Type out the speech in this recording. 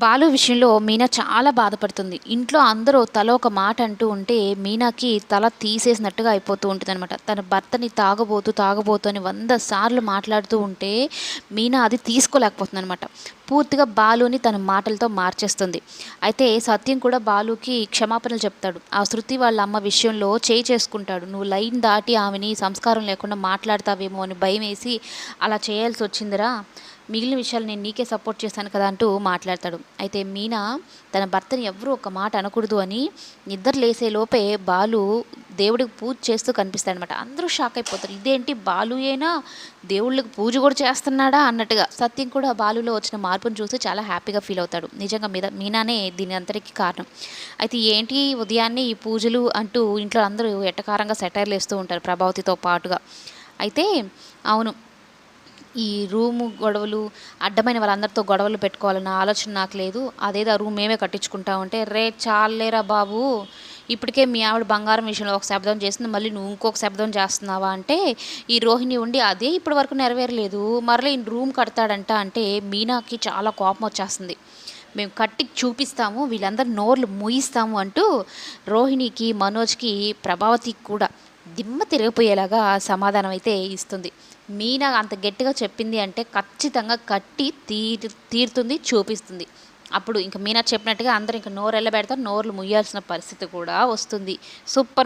బాలు విషయంలో మీనా చాలా బాధపడుతుంది. ఇంట్లో అందరూ తల ఒక మాట అంటూ ఉంటే మీనాకి తల తీసేసినట్టుగా అయిపోతూ ఉంటుంది అనమాట తన భర్తని తాగబోతూ తాగబోతూ అని వంద సార్లు మాట్లాడుతూ ఉంటే మీనా అది తీసుకోలేకపోతుంది అనమాట పూర్తిగా బాలుని తన మాటలతో మార్చేస్తుంది. అయితే సత్యం కూడా బాలుకి క్షమాపణలు చెప్తాడు. ఆ శృతి వాళ్ళ అమ్మ విషయంలో చేయి చేసుకుంటాడు. నువ్వు లైన్ దాటి ఆమెని సంస్కారం లేకుండా మాట్లాడతావేమో అని భయం వేసి అలా చేయాల్సి వచ్చిందిరా. మిగిలిన విషయాలు నేను నీకే సపోర్ట్ చేశాను కదా అంటూ మాట్లాడతాడు. అయితే మీనా తన భర్తని ఎవరూ ఒక మాట అనకూడదు అని నిద్ర లేసే లోపే బాలు దేవుడికి పూజ చేస్తూ కనిపిస్తాడనమాట అందరూ షాక్ అయిపోతారు. ఇదేంటి బాలుయేనా? దేవుళ్ళకి పూజ కూడా చేస్తున్నాడా అన్నట్టుగా. సత్యం కూడా బాలులో వచ్చిన మార్పును చూసి చాలా హ్యాపీగా ఫీల్ అవుతాడు. నిజంగా మీద మీనానే దీని అంతటికి కారణం. అయితే ఏంటి ఉదయాన్నే ఈ పూజలు అంటూ ఇంట్లో అందరూ ఎట్టకారంగా సెటైర్లు వేస్తూ ఉంటారు ప్రభావతితో పాటుగా. అయితే అవును ఈ రూము గొడవలు అడ్డమైన వాళ్ళందరితో గొడవలు పెట్టుకోవాలన్న ఆలోచన నాకు లేదు. అదేదో ఆ రూమ్ మేమే కట్టించుకుంటా ఉంటే రే చాలేరా బాబు ఇప్పటికే మీ ఆవిడ బంగారం విషయంలో ఒక శబ్దం చేసింది మళ్ళీ నువ్వు ఇంకొక శబ్దం చేస్తున్నావా? అంటే ఈ రోహిణి ఉండి అదే ఇప్పటి వరకు నెరవేరలేదు. మరలా ఈ రూమ్ కడతాడంట. అంటే మీనాకి చాలా కోపం వచ్చేస్తుంది. మేము కట్టి చూపిస్తాము వీళ్ళందరూ నోర్లు మూయిస్తాము అంటూ రోహిణికి మనోజ్కి ప్రభావతికి కూడా దిమ్మ తిరిగిపోయేలాగా సమాధానం అయితే ఇస్తుంది. మీనా అంత గట్టిగా చెప్పింది అంటే ఖచ్చితంగా కట్టి తీరు తీరుతుంది చూపిస్తుంది. అప్పుడు ఇంకా మీనా చెప్పినట్టుగా అందరూ ఇంకా నోరు వెళ్ళబెడతారు నోర్లు ముయ్యాల్సిన పరిస్థితి కూడా వస్తుంది. సూపర్